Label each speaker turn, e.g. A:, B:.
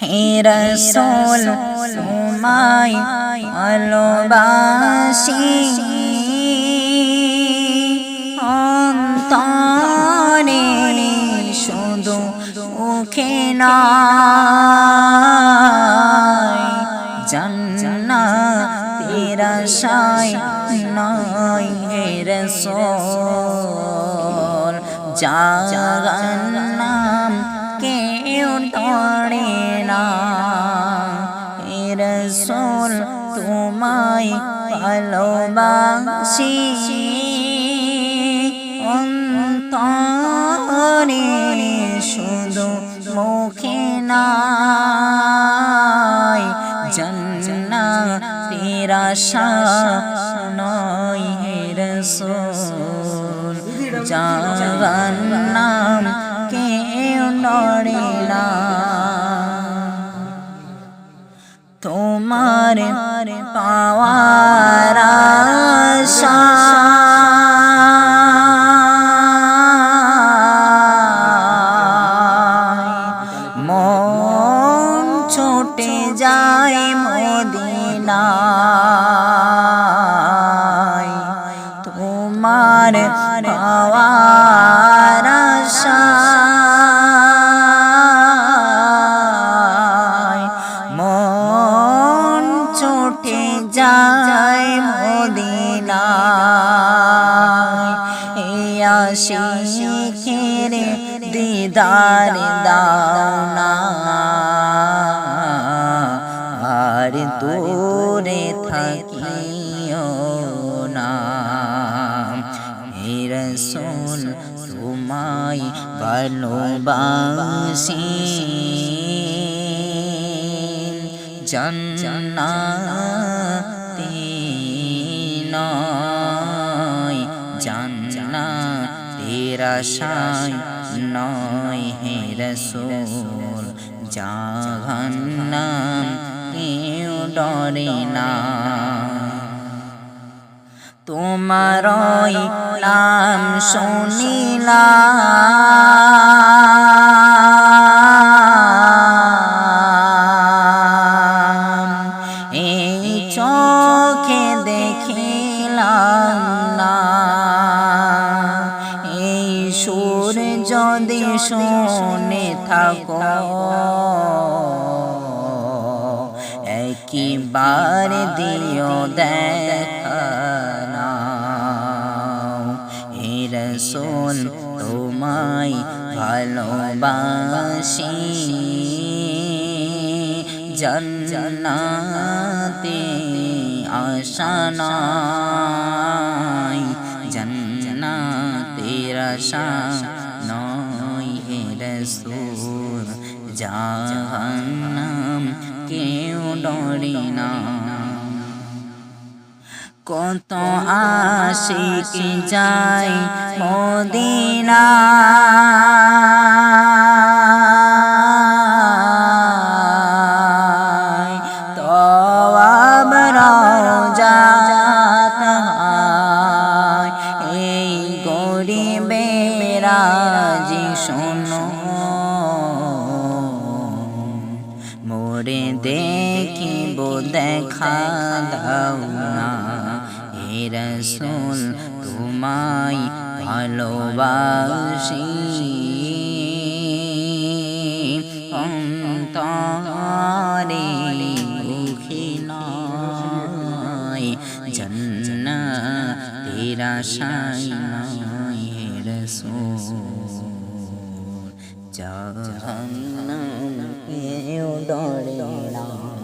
A: হে রসুল তোমায় ভালোবাসি। অন্তরে শুধু মুখে নয় জান্না সাই রসুল জাহান্নাম ডরে না। রসুল তোমায় ভালোবাসি। অন্তরে শুধু মুখে নাই। জন্না তেরা নয় রসুল। জাহান্নাম পাওয়ার আশা। মন ছোটে যায় মদিনায়। তোমার পাওয়ার আশায় যায় মদিনায় এই আশিখের দিদার দাও না আর দূরে থাকিও না। রসুল তোমায় ভালোবাসি। জান্নাতে নয় জান্না তেরা সাই নয় হে রসুল, জাহান্নাম কেউ ডরে না। তোমারই নাম শুনিলাম। চোখে দেখিলাম না। এই সুর যদি শুনে থাকো, একবার দিও দেখানা হে রসুল, তোমায় ভালোবাসি। জন্নাতে আশানাই জন্নাতের আশা নয় হে রসুল জাহান্নাম কেউ ডরে না। কত আশিক যাই মদিনা গরিবেরা জি শোনো মোরে দেখিব দেখা দাও না হে রসুল তোমায় ভালোবাসি অন্তরে মুখে নয় জন্না তেরা সাই নয় হে রসুল জাহান্নাম কেউ ডরে